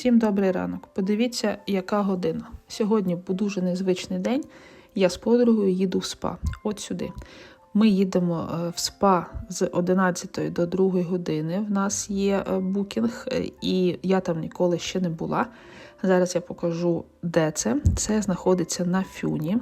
Всім добрий ранок. Подивіться, яка година. Сьогодні був дуже незвичний день. Я з подругою їду в спа. От сюди. Ми їдемо е, в спа з 11 до 2 години. В нас є е, букінг, е, і я там ніколи ще не була. Зараз я покажу, де це. Це знаходиться на фюні.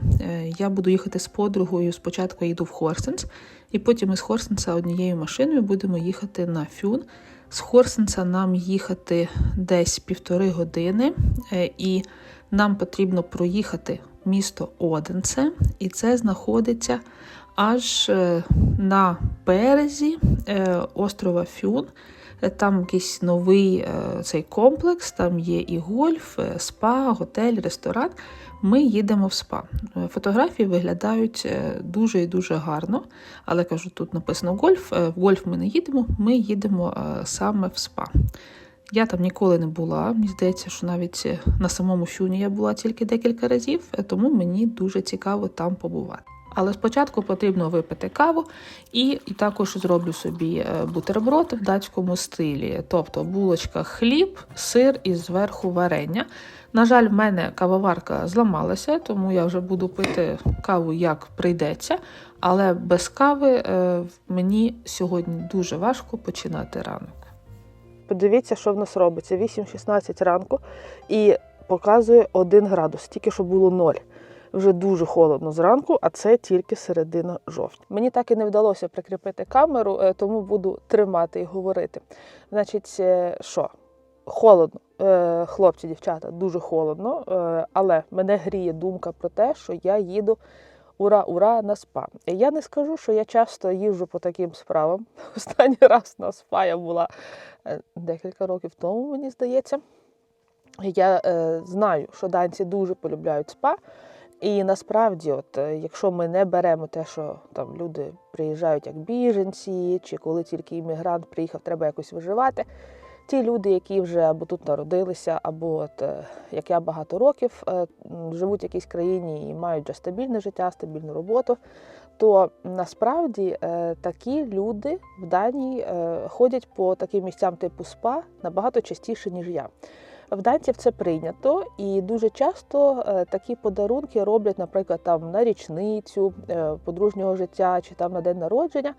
Я буду їхати з подругою. Спочатку їду в Хорсенс, і потім із Хорсенса однією машиною будемо їхати на фюн. З Хорсенса нам їхати десь півтори години, е, і нам потрібно проїхати місто Оденце, і це знаходиться аж е, на березі е, острова Фюн. Там якийсь новий е, цей комплекс, там є і гольф, е, спа, готель, ресторан. Ми їдемо в спа. Е, Фотографії виглядають дуже і дуже гарно, але кажу, тут написано гольф. В гольф ми не їдемо, ми їдемо саме в спа. Я там ніколи не була. Мені здається, що навіть на самому фюні я була тільки декілька разів, тому мені дуже цікаво там побувати. Але спочатку потрібно випити каву, і, і також зроблю собі е, бутерброд в датському стилі, тобто булочка хліб, сир і зверху варення. На жаль, в мене кавоварка зламалася, тому я вже буду пити каву як прийдеться. Але без кави е, мені сьогодні дуже важко починати ранок. Подивіться, що в нас робиться. 8-16 ранку і показує 1 градус, тільки що було 0. Вже дуже холодно зранку, а це тільки середина жовтня. Мені так і не вдалося прикріпити камеру, е, тому буду тримати і говорити. Значить, е, що? Холодно, Е, хлопці, дівчата, дуже холодно, але мене гріє думка про те, що я їду ура, ура на спа. Я не скажу, що я часто їжджу по таким справам. Останній раз на спа я була декілька років тому, мені здається. Я знаю, що данці дуже полюбляють спа. І насправді, от, е, якщо ми не беремо те, що там люди приїжджають як біженці, чи коли тільки іммігрант приїхав, треба якось виживати. Ті люди, які вже або тут народилися, або от, е, як я багато років е, живуть в якійсь країні і мають вже стабільне життя, стабільну роботу, то насправді такі люди в Данії ходять по таким місцям типу СПА набагато частіше, ніж я. В данців це прийнято, і дуже часто е, такі подарунки роблять, наприклад, там на річницю е, подружнього життя чи там на день народження,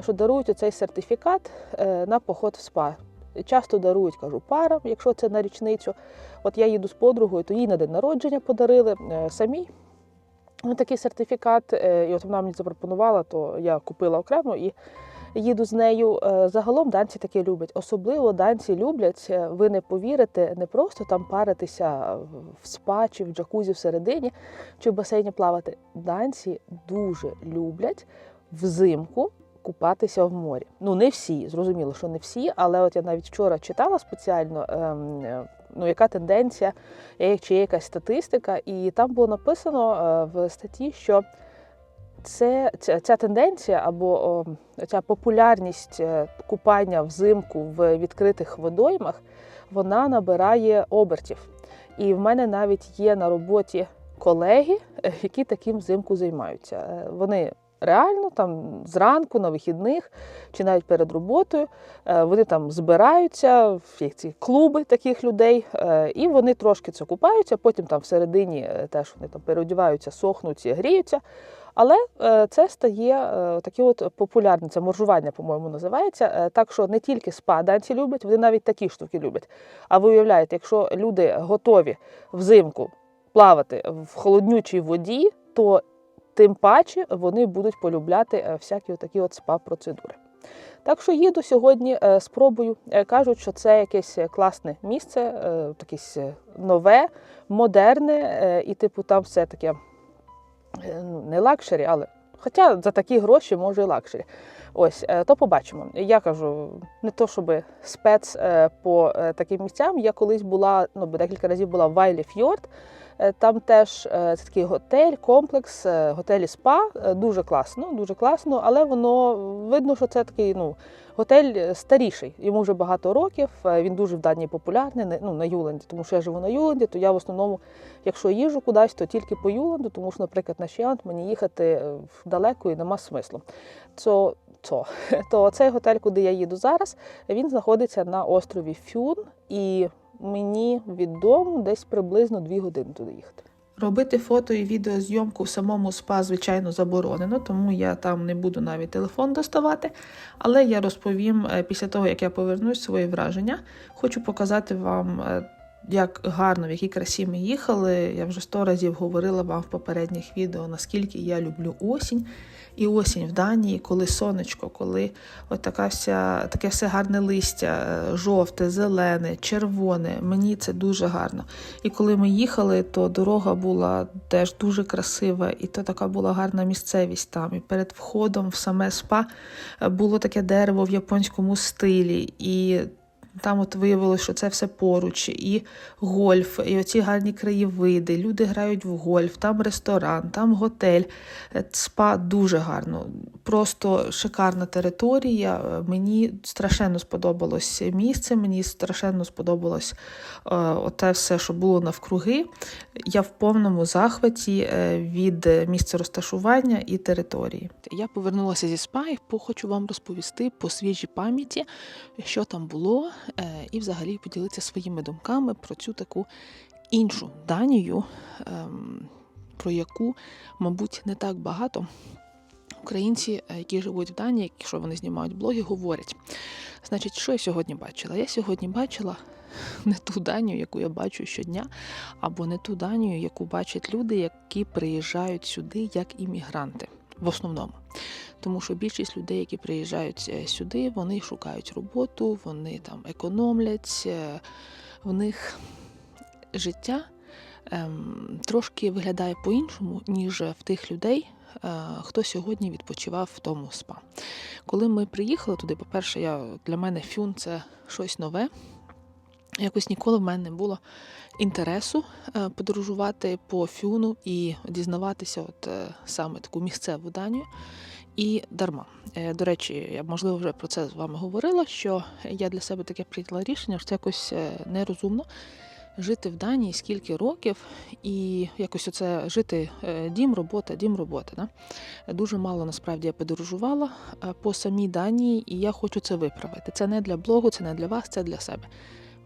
що дарують оцей сертифікат е, на поход в спа. Часто дарують, кажу, парам, якщо це на річницю. От я їду з подругою, то їй на день народження подарили самій. Ну, такий сертифікат, і от вона мені запропонувала, то я купила окремо і їду з нею. Е, Загалом данці таке люблять. Особливо данці люблять, е, ви не повірите, не просто там паритися в спа чи в джакузі всередині, чи в басейні плавати. Данці дуже люблять взимку купатися в морі. Ну, не всі, зрозуміло, що не всі, але от я навіть вчора читала спеціально. ем, е, Ну, яка тенденція, чи є якась статистика, і там було написано в статті, що це, ця, ця тенденція або о, ця популярність е, купання взимку в відкритих водоймах, вона набирає обертів. І в мене навіть є на роботі колеги, е, які таким взимку займаються. Е, Вони реально там зранку на вихідних чи навіть перед роботою вони там збираються в ці клуби таких людей, і вони трошки це купаються. Потім там всередині теж вони там переодіваються, сохнуть гріються. Але е, це стає е, таке от популярне, це моржування, по-моєму, називається. Е, Так що не тільки спа данці люблять, вони навіть такі штуки люблять. А ви уявляєте, якщо люди готові взимку плавати в холоднючій воді, то тим паче вони будуть полюбляти всякі такі от спа-процедури. Так що їду сьогодні, спробую. Кажуть, що це якесь класне місце, якесь нове, модерне, і типу там все таке не лакшері, але хоча за такі гроші може і лакшері. Ось, е, то побачимо. Я кажу, не то щоб спец е, по е, таким місцям. Я колись була, ну декілька разів була в Вайлі Фьорд. Там теж це такий готель, комплекс, готелі спа. Дуже класно, дуже класно, але воно видно, що це такий ну, готель старіший. Йому вже багато років. Він дуже в Данії популярний ну, на Юленді, тому що я живу на Юленді, то я в основному, якщо їжу кудись, то тільки по Юленду, тому що, наприклад, на Щеланд мені їхати далеко і нема смислу. То, то, то цей готель, куди я їду зараз, він знаходиться на острові Фюн і мені від дому десь приблизно 2 години туди їхати. Робити фото і відеозйомку в самому спа, звичайно, заборонено, тому я там не буду навіть телефон доставати. Але я розповім е, після того, як я повернусь свої враження. Хочу показати вам, е, як гарно, в якій красі ми їхали. Я вже сто разів говорила вам в попередніх відео, наскільки я люблю осінь. І осінь в Данії, коли сонечко, коли от така вся, таке все гарне листя, е, жовте, зелене, червоне. Мені це дуже гарно. І коли ми їхали, то дорога була теж дуже красива, і то така була гарна місцевість там. І перед входом в саме спа е, було таке дерево в японському стилі. І там от виявилося, що це все поруч, і гольф, і оці гарні краєвиди. Люди грають в гольф, там ресторан, там готель. Е, Спа дуже гарно. Просто шикарна територія. Е, Мені страшенно сподобалось місце, мені страшенно сподобалось е, оте все, що було навкруги. Я в повному захваті від місця розташування і території. Я повернулася зі спа і хочу вам розповісти по свіжій пам'яті, що там було, і взагалі поділитися своїми думками про цю таку іншу Данію, ем, про яку, мабуть, не так багато. Українці, е, які живуть в Данії, якщо вони знімають блоги, говорять. Значить, що я сьогодні бачила? Я сьогодні бачила не ту Данію, яку я бачу щодня, або не ту Данію, яку бачать люди, які приїжджають сюди як іммігранти в основному. Тому що більшість людей, які приїжджають е, сюди, вони шукають роботу, вони там економлять, е, в них життя ем, трошки виглядає по-іншому, ніж в тих людей, е, хто сьогодні відпочивав в тому спа. Коли ми приїхали туди, по-перше, я, для мене фюн це щось нове. Якось ніколи в мене не було інтересу е, подорожувати по фюну і дізнаватися, от е, саме таку місцеву Данію. І дарма. Е, До речі, я можливо вже про це з вами говорила, що я для себе таке прийняла рішення, що це якось нерозумно жити в Данії скільки років, і якось оце жити дім, робота, дім, робота. Да? Дуже мало насправді я подорожувала по самій Данії, і я хочу це виправити. Це не для блогу, це не для вас, це для себе.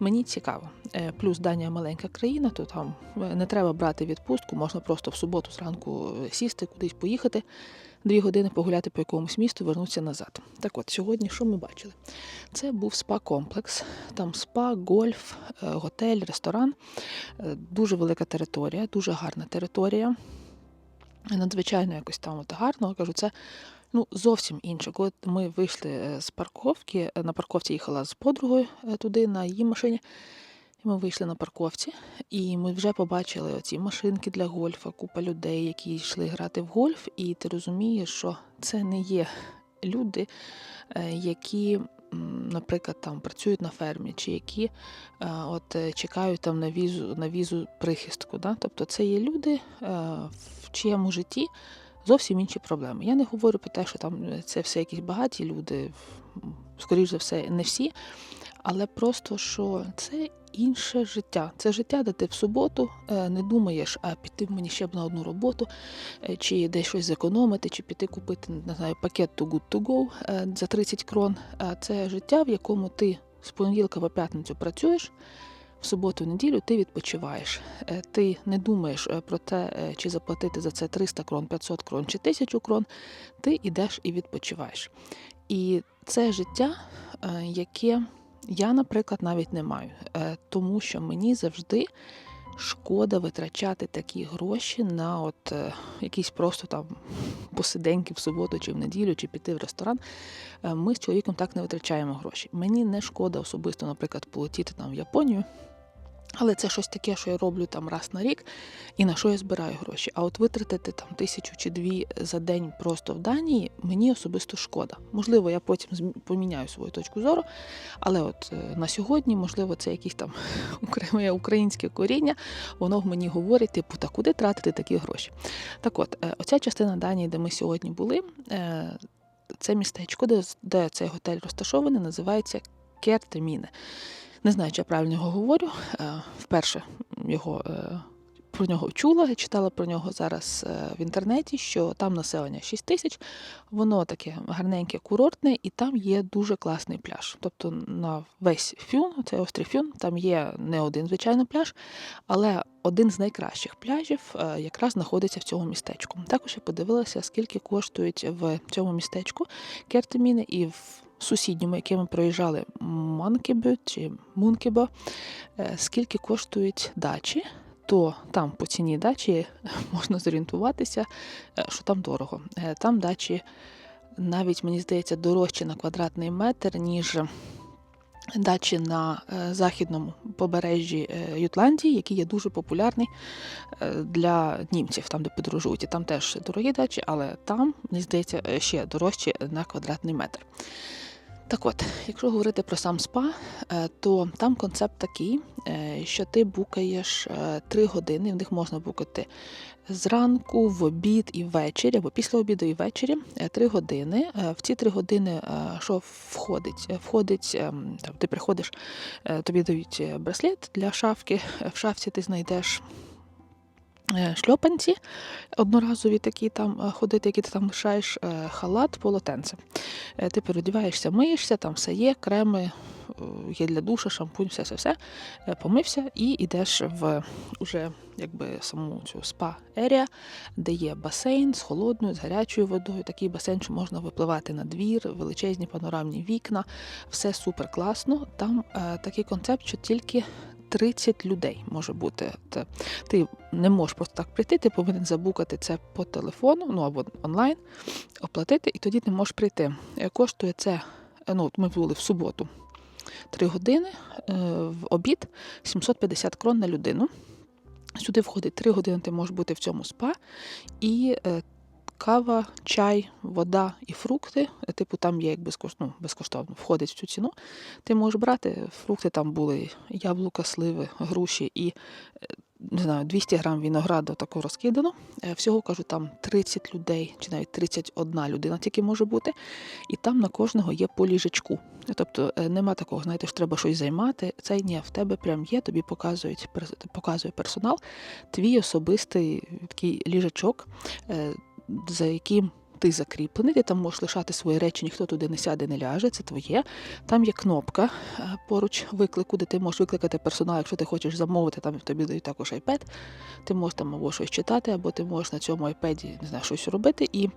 Мені цікаво. Е, Плюс Данія маленька країна, то там е, не треба брати відпустку, можна просто в суботу зранку е, сісти, кудись поїхати, дві години погуляти по якомусь місту, вернутися назад. Так от, сьогодні що ми бачили? Це був спа-комплекс, там спа, гольф, готель, ресторан. Дуже велика територія, дуже гарна територія. Надзвичайно якось там от гарно. Кажу, це ну, зовсім інше. Коли ми вийшли е, з парковки, е, на парковці їхала з подругою е, туди на її машині. Ми вийшли на парковці, і ми вже побачили оці машинки для гольфа, купа людей, які йшли грати в гольф, і ти розумієш, що це не є люди, які, наприклад, там працюють на фермі, чи які от чекають там на візу на візу прихистку. Да? Тобто це є люди, в чиєму житті зовсім інші проблеми. Я не говорю про те, що там е, це все якісь багаті люди, скоріш за все, не всі, але просто що це інше життя. Це життя, де ти в суботу е, не думаєш, а піти мені ще б на одну роботу, е, чи десь щось зекономити, чи піти купити не знаю, пакет to good to go за 30 крон. Це життя, в якому ти з понеділка по п'ятницю працюєш. В суботу, неділю ти відпочиваєш. Е, Ти не думаєш е, про те, е, чи заплатити за це 300 крон, 500 крон чи 1000 крон. Ти йдеш і відпочиваєш. І це життя, яке я, наприклад, навіть не маю, тому що мені завжди шкода витрачати такі гроші на от якісь просто там посиденьки в суботу чи в неділю, чи піти в ресторан. Ми з чоловіком так не витрачаємо гроші. Мені не шкода особисто, наприклад, полетіти там в Японію. Але це щось таке, що я роблю там раз на рік, і на що я збираю гроші. А от витратити там тисячу чи дві за день просто в Данії мені особисто шкода. Можливо, я потім поміняю свою точку зору, але от е, на сьогодні, можливо, це якесь там моє українське коріння, воно в мені говорить, типу, та куди тратити такі гроші? Так от, е, оця частина Данії, де ми сьогодні були, е, це містечко, де, де цей готель розташований, називається Кертеміне. Не знаю, чи я правильно його говорю. Е, Вперше його е, про нього чула, читала про нього зараз е, в інтернеті, що там населення 6 тисяч, воно таке гарненьке, курортне, і там є дуже класний пляж. Тобто на весь фюн, це острів Фюн, там є не один звичайно пляж, але один з найкращих пляжів якраз знаходиться в цьому містечку. Також я подивилася, скільки коштують в цьому містечку кертеміни і в сусідньому, яке ми проїжджали, Манкебе чи Мункебо, е, скільки коштують дачі. То там по ціні дачі можна зорієнтуватися, е, що там дорого. Е, Там дачі навіть, мені здається, дорожчі на квадратний метр, ніж дачі на західному побережжі Ютландії, який є дуже популярний для німців, там де подорожують. І там теж дорогі дачі, але там, мені здається, ще дорожчі на квадратний метр. Так от, якщо говорити про сам спа, е, то там концепт такий, е, що ти букаєш 3 години, в них можна букати зранку, в обід і ввечері, або після обіду і ввечері 3 години. Е, В ці 3 години е, що входить? Е, Входить, ти приходиш, е, тобі дають е, браслет для шафки. Е, В шафці ти знайдеш е, шльопанці одноразові такі там е, ходити, які ти там лишаєш, е, халат, полотенце. Е, Ти переодіваєшся, миєшся, там все є, креми, е, є для душа, шампунь, все, все, все. Е, Помився і йдеш в уже якби саму цю спа ерія, де є басейн з холодною, з гарячою водою. Такий басейн, що можна випливати на двір, величезні панорамні вікна, все супер класно. Там е, такий концепт, що тільки 30 людей може бути. Ти не можеш просто так прийти, ти повинен забукати це по телефону, ну або онлайн, оплатити, і тоді ти можеш прийти. Е, Коштує це, е, ну, ми були в суботу. 3 години е, в обід 750 крон на людину. Сюди входить 3 години, ти можеш бути в цьому спа, і кава, чай, вода і фрукти. е, Типу, там є як безкоштовно, ну, безкоштовно входить в цю ціну. Ти можеш брати фрукти, там були яблука, сливи, груші і е, не знаю, 200 грам винограду тако розкидано. Е, Всього кажу, там 30 людей, чи навіть 31 людина тільки може бути. І там на кожного є по ліжечку. Тобто нема такого, знаєте, що треба щось займати. Це ні, в тебе прям є, тобі показують, показує персонал, твій особистий такий ліжачок, е, за яким ти закріплений, ти там можеш лишати свої речі, ніхто туди не сяде, не ляже, це твоє. Там є кнопка е, поруч виклику, де ти можеш викликати персонал, якщо ти хочеш замовити, там тобі дають також iPad. Ти можеш там або щось читати, або ти можеш на цьому iPad не знаю, щось робити. І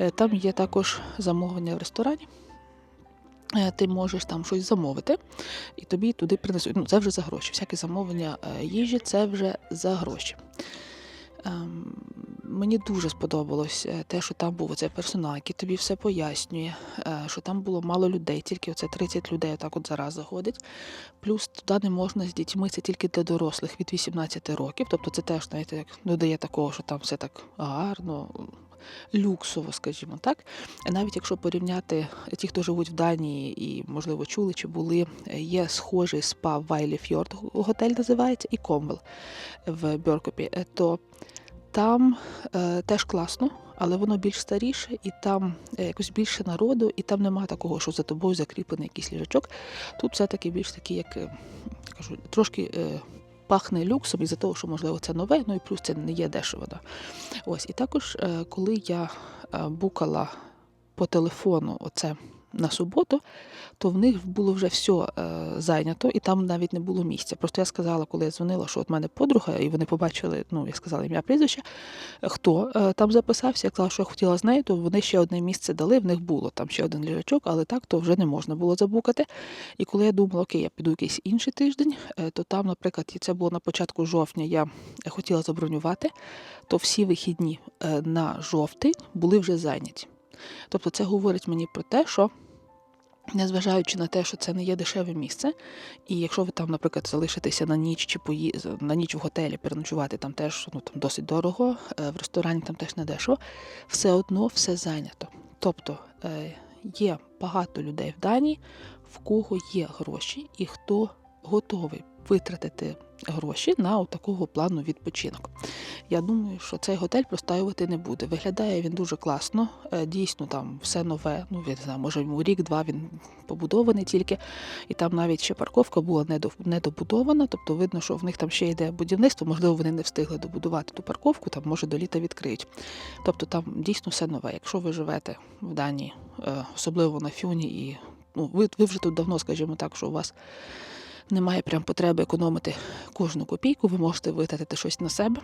е, там є також замовлення в ресторані. Е, Ти можеш там щось замовити, і тобі туди принесуть. Ну, це вже за гроші. Всяке замовлення їжі це вже за гроші. Ем, Мені дуже сподобалось е, те, що там був оцей персонал, який тобі все пояснює, е, що там було мало людей, тільки оце 30 людей отак от зараз заходить. Плюс туди не можна з дітьми, це тільки для дорослих від 18 років. Тобто це теж, знаєте, як додає такого, що там все так гарно, люксово, скажімо так. Навіть якщо порівняти ті, хто живуть в Данії і, можливо, чули чи були, е, є схожий спа Вайлі Фьорд, готель називається, і Комвел в Бьоркопі, е, то там е, теж класно, але воно більш старіше, і там е, якось більше народу, і там немає такого, що за тобою закріплений якийсь ліжачок. Тут все-таки більш такий, як е, кажу, трошки. Пахне люксом із-за того, що можливо це нове, ну і плюс це не є дешево. Да. Ось і також, е, коли я е, букала по телефону оце на суботу, то в них було вже все зайнято, і там навіть не було місця. Просто я сказала, коли я дзвонила, що от мене подруга, і вони побачили, ну я сказала ім'я прізвище, хто е, там записався. Я казала, що я хотіла з нею, то вони ще одне місце дали. В них було там ще один ліжачок, але так то вже не можна було забукати. І коли я думала, окей, я піду якийсь інший тиждень, е, то там, наприклад, і це було на початку жовтня, я хотіла забронювати, то всі вихідні е, на жовтий були вже зайняті. Тобто це говорить мені про те, що незважаючи на те, що це не є дешеве місце, і якщо ви там, наприклад, залишитеся на ніч чи пої... на ніч в готелі, переночувати там теж ну, там досить дорого, е, в ресторані там теж не дешево, все одно все зайнято. Тобто е, є багато людей в Данії, в кого є гроші, і хто готовий витратити гроші на такого плану відпочинок. Я думаю, що цей готель простаювати не буде. Виглядає він дуже класно. е, Дійсно, там все нове. Ну, я не знаю, може йому рік-два він побудований тільки. І там навіть ще парковка була недо- недобудована. Тобто видно, що в них там ще йде будівництво. Можливо, вони не встигли добудувати ту парковку, там може до літа відкриють. Тобто там дійсно все нове. Якщо ви живете в Данії, е, особливо на фюні, і ну, ви, ви вже тут давно, скажімо так, що у вас немає прям потреби економити кожну копійку, ви можете витратити щось на себе.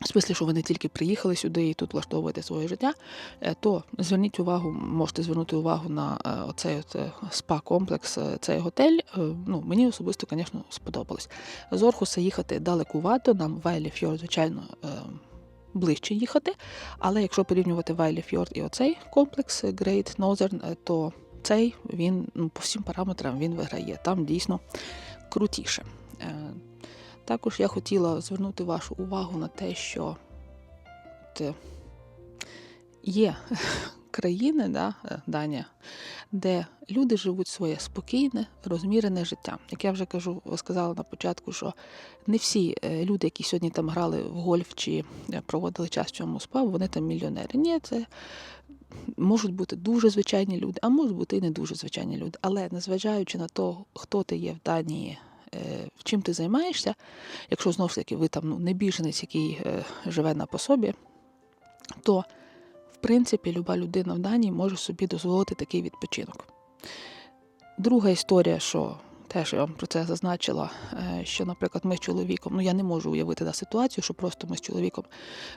В смислі, що ви не тільки приїхали сюди і тут влаштовуєте своє життя, е, то зверніть увагу, можете звернути увагу на е, оцей от е, спа-комплекс, цей готель. Ну, мені особисто, звісно, сподобалось. З Орхуса їхати далекувато, нам Вайлі Фьорд, звичайно, ближче їхати. Але якщо порівнювати Вайлі Фьорд і оцей комплекс Great Northern, то цей він ну, по всім параметрам він виграє. Там дійсно крутіше. Е, Також я хотіла звернути вашу увагу на те, що е, є країни, да, е, Данія, де люди живуть своє спокійне, розмірене життя. Як я вже кажу, сказала на початку, що не всі люди, які сьогодні там грали в гольф чи проводили час в цьому спа, вони там мільйонери. Ні, це можуть бути дуже звичайні люди, а можуть бути і не дуже звичайні люди. Але незважаючи на те, хто ти є в Данії, е, чим ти займаєшся, якщо знову ж таки ви там ну, не біженець, який е, живе на пособі, то в принципі люба людина в Данії може собі дозволити такий відпочинок. Друга історія, що теж я вам про це зазначила, е, що, наприклад, ми з чоловіком, ну я не можу уявити на ситуацію, що просто ми з чоловіком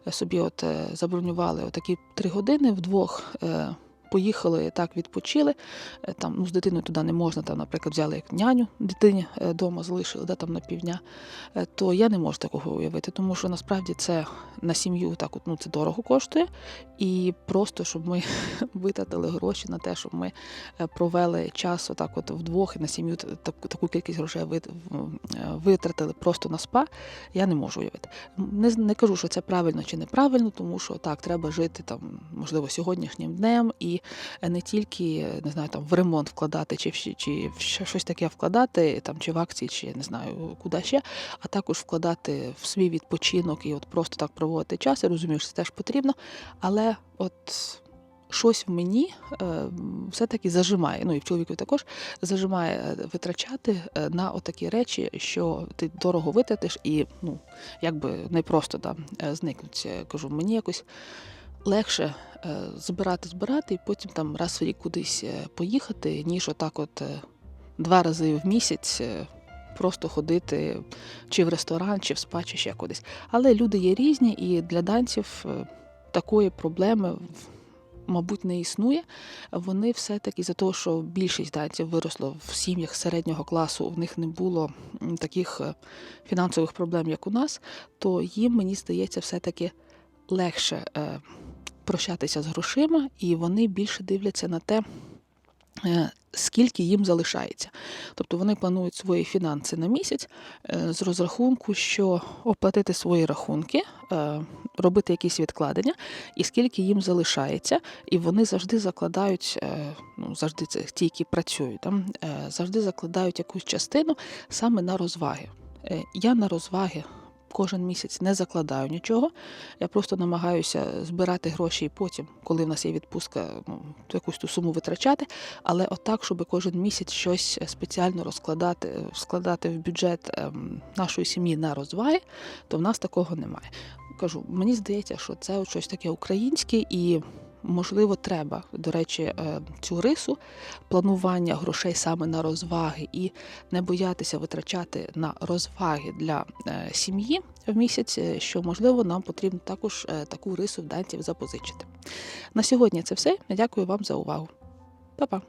е, собі от е, забронювали такі три години вдвох. Поїхали так, відпочили. Там ну, з дитиною туди не можна. Там, наприклад, взяли як няню дитині вдома, залишили да, там на півдня. То я не можу такого уявити, тому що насправді це на сім'ю так, от, ну, це дорого коштує. І просто щоб ми витратили гроші на те, щоб ми е, провели час отак, от вдвох і на сім'ю таку, таку кількість грошей е, витратили просто на спа, я не можу уявити. Не, не кажу, що це правильно чи неправильно, тому що так, треба жити там, можливо, сьогоднішнім днем і не тільки не знаю, там в ремонт вкладати, чи в, чи в щось таке вкладати, там чи в акції, чи не знаю куди ще, а також вкладати в свій відпочинок і от просто так проводити час. Я розумію, що це теж потрібно, але от. Щось в мені е, все-таки зажимає, ну і в чоловіку також зажимає е, витрачати е, на отакі речі, що ти дорого витратиш і ну, якби не просто е, зникнуть. Кажу, мені якось легше збирати, збирати і потім там раз в рік кудись поїхати, ніж отак от два рази в місяць. Просто ходити чи в ресторан, чи в спа, чи ще кудись. Але люди є різні, і для данців е, такої проблеми, мабуть, не існує. Вони все-таки за те, що більшість данців виросло в сім'ях середнього класу, в них не було таких е, фінансових проблем, як у нас, то їм, мені здається, все-таки легше е, прощатися з грошима, і вони більше дивляться на те, скільки їм залишається. Тобто вони планують свої фінанси на місяць е, з розрахунку, що оплатити свої рахунки, е, робити якісь відкладення, і скільки їм залишається, і вони завжди закладають, е, ну завжди це ті, які працюють, там е, завжди закладають якусь частину саме на розваги. Е, Я на розваги. Кожен місяць не закладаю нічого. Я просто намагаюся збирати гроші і потім, коли в нас є відпустка, ну, якусь ту суму витрачати. Але отак, щоб кожен місяць щось спеціально розкладати, складати в бюджет ем, нашої сім'ї на розваги, то в нас такого немає. Кажу, мені здається, що це щось таке українське і. Можливо, треба, до речі, е, цю рису планування грошей саме на розваги і не боятися витрачати на розваги для е, сім'ї в місяць, е, що можливо нам потрібно також таку рису в данців запозичити. На сьогодні це все. Дякую вам за увагу. Па-па!